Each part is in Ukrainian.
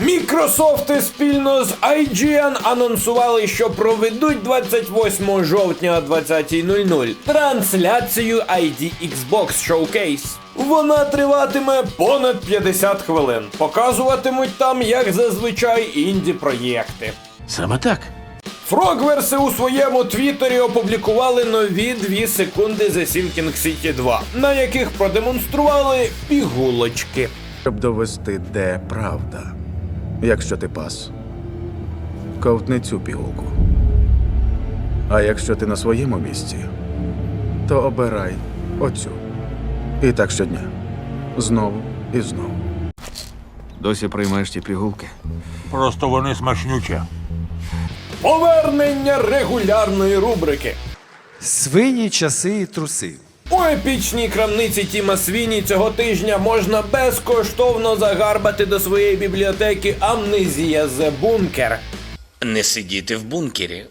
Мікрософти спільно з IGN анонсували, що проведуть 28 жовтня о 20.00 трансляцію ID Xbox Showcase. Вона триватиме понад 50 хвилин. Показуватимуть там, як зазвичай, інді проєкти. Саме так. Фрогверси у своєму твіттері опублікували нові 2 секунди The Sinking City 2, на яких продемонстрували пігулочки. Щоб довести, де правда. Якщо ти пас, ковтни цю пігулку. А якщо ти на своєму місці, то обирай оцю. І так щодня. Знову і знову. Досі приймаєш ті пігулки. Просто вони смачнючі. Повернення регулярної рубрики. Свині, часи і труси. У епічній крамниці Тіма Свіні цього тижня можна безкоштовно загарбати до своєї бібліотеки Амнезія The Bunker. Не сидіти в бункері.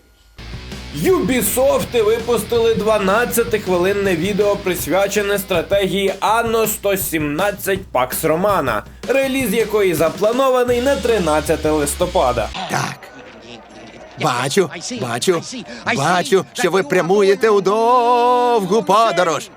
Ubisoft випустили 12-хвилинне відео, присвячене стратегії Anno 117 Pax Romana, реліз якої запланований на 13 листопада. Так. Бачу, бачу, бачу, що ви прямуєте у довгу подорож.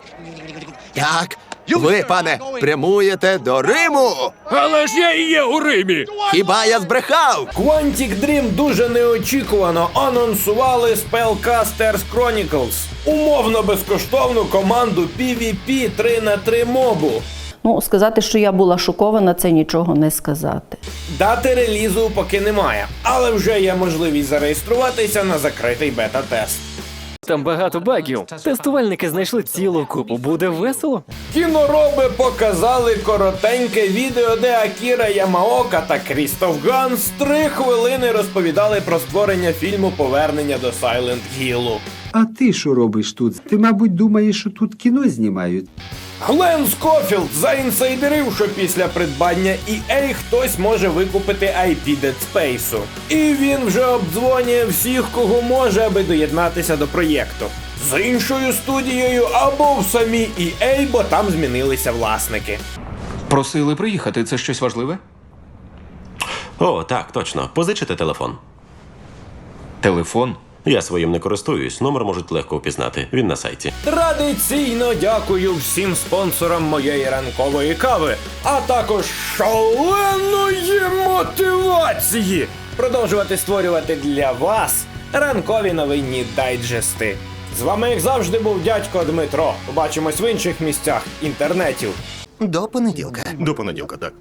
Так, ви, пане, прямуєте до Риму. Але ж я і є у Римі! Хіба я збрехав? Quantic Dream дуже неочікувано анонсували Spellcasters Chronicles, умовно безкоштовну команду PvP 3 на 3 мобу. Ну, сказати, що я була шокована, це нічого не сказати. Дати релізу поки немає, але вже є можливість зареєструватися на закритий бета-тест. Там багато багів. Тестувальники знайшли цілу купу. Буде весело. Кінороби показали коротеньке відео, де Акіра Ямаока та Крістоф Ганс три хвилини розповідали про створення фільму Повернення до Silent Hill. А ти що робиш тут? Ти, мабуть, думаєш, що тут кіно знімають. Глен Скофілд заінсайдерив, що після придбання EA хтось може викупити IP Dead Space. І він вже обдзвонює всіх, кого може, аби доєднатися до проєкту. З іншою студією або в самій EA, бо там змінилися власники. Просили приїхати, це щось важливе? О, так, точно. Позичите телефон. Телефон? Я своїм не користуюсь, номер можуть легко впізнати. Він на сайті. Традиційно дякую всім спонсорам моєї ранкової кави, а також шаленої мотивації продовжувати створювати для вас ранкові новинні дайджести. З вами, як завжди, був дядько Дмитро. Побачимось в інших місцях інтернетів. До понеділка. До понеділка, так.